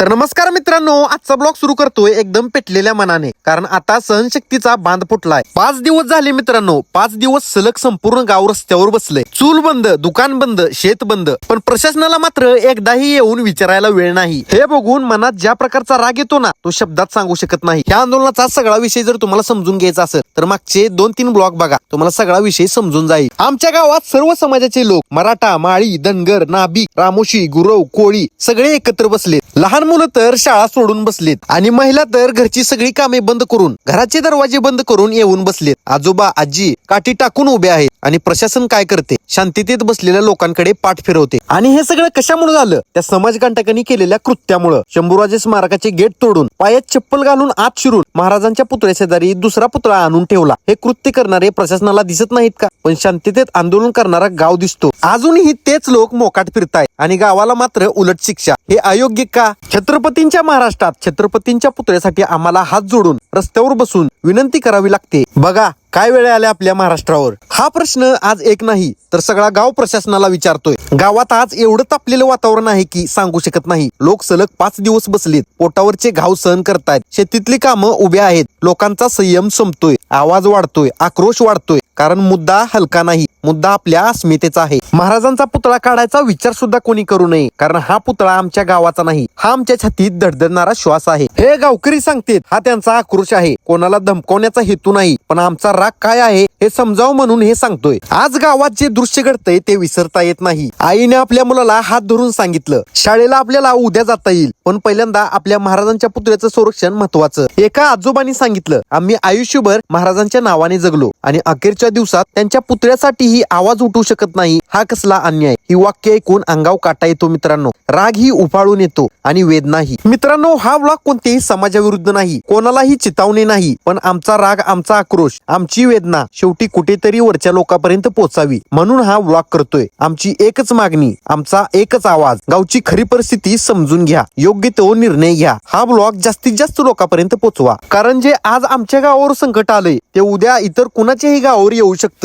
तर नमस्कार मित्रांनो आजचा ब्लॉग सुरू करतोय एकदम पेटलेल्या मनाने कारण आता सहनशक्तीचा बांध फुटलाय. पाच दिवस झाले मित्रांनो पाच दिवस सलग संपूर्ण गाव रस्त्यावर बसले चूल बंद दुकान बंद शेत बंद पण प्रशासनाला मात्र एकदाही येऊन विचारायला वेळ नाही. हे बघून मनात ज्या प्रकारचा राग येतो ना तो शब्दात सांगू शकत नाही. या आंदोलनाचा सगळा विषय जर तुम्हाला समजून घ्यायचा असेल तर मागचे दोन तीन ब्लॉग बघा. तुम्हाला सगळा विषय समजून जाईल. आमच्या गावात सर्व समाजाचे लोक मराठा माळी धनगर नाभी रामोशी गुरव कोळी सगळे एकत्र बसले. लहान मुलं तर शाळा सोडून बसलेत आणि महिला तर घरची सगळी कामे बंद करून घराचे दरवाजे बंद करून येऊन बसलेत. आजोबा आजी काठी टाकून उभे आहेत आणि प्रशासन काय करते? शांततेत बसलेल्या लोकांकडे पाठ फिरवते. आणि हे सगळं कशामुळे झालं? त्या समाजकंटकांनी केलेल्या कृत्यामुळं. शंभूराजे स्मारकाचे गेट तोडून पायात चप्पल घालून आत शिरून महाराजांच्या पुतळ्या शेजारी दुसरा पुतळा आणून ठेवला. हे कृत्य करणारे प्रशासनाला दिसत नाहीत का? पण शांततेत आंदोलन करणारा गाव दिसतो. अजूनही तेच लोक मोकाट फिरताय आणि गावाला मात्र उलट शिक्षा. हे अयोग्य का? छत्रपतींच्या महाराष्ट्रात छत्रपतींच्या पुतळ्यासाठी आम्हाला हात जोडून रस्त्यावर बसून विनंती करावी लागते. बघा काय वेळ आल्या आपल्या महाराष्ट्रावर? हा प्रश्न आज एक नाही तर सगळा गाव प्रशासनाला विचारतोय. गावात आज एवढं तापलेलं वातावरण आहे की सांगू शकत नाही. लोक सलग पाच दिवस बसलेत. पोटावरचे घाव सहन करतायत. शेतीतली कामं उभ्या आहेत. लोकांचा संयम संपतोय. आवाज वाढतोय. आक्रोश वाढतोय. कारण मुद्दा हलका नाही मुद्दा आपल्या अस्मितेचा आहे. महाराजांचा पुतळा काढायचा विचार सुद्धा कोणी करू नये कारण हा पुतळा आमच्या गावाचा नाही हा आमच्या छातीत धडधडणारा श्वास आहे. हे गावकरी सांगतेत हा त्यांचा आक्रोश आहे. कोणाला धमकवण्याचा हेतू नाही पण आमचा राग काय आहे हे समजाव म्हणून हे सांगतोय. आज गावात जे दृश्य घडतंय ते विसरता येत नाही. आईने आपल्या मुलाला हात धरून सांगितलं शाळेला आपल्याला उद्या जाता येईल. पण पहिल्यांदा आपल्या महाराजांच्या पुतळ्याचं संरक्षण महत्वाचं एका आजोबांनी सांगितलं आम्ही आयुष्यभर महाराजांच्या नावाने जगलो आणि अखेरच्या दिवसात त्यांच्या पुतळ्यासाठीही आवाज उठू शकत नाही. हा कसला अन्याय? ही वाक्य ऐकून अंगाव काटा येतो मित्रांनो. राग ही उफाळून येतो आणि वेदनाही मित्रांनो हा ब्लॉग कोणत्याही समाजाविरुद्ध नाही. कोणालाही चितावणी नाही. पण आमचा राग आमचा आक्रोश आमची वेदना शेवटी कुठेतरी वरच्या लोकांपर्यंत पोहोचावी. म्हणून हा ब्लॉग करतोय. आमची एकच मागणी आमचा एकच आवाज. गावची खरी परिस्थिती समजून घ्या. योग्य तो निर्णय घ्या. हा ब्लॉग जास्तीत जास्त लोकांपर्यंत पोहोचवा. कारण जे आज आमच्या गावावर संकट आलंय ते उद्या इतर कुणाच्याही गावावर येऊ शकतं.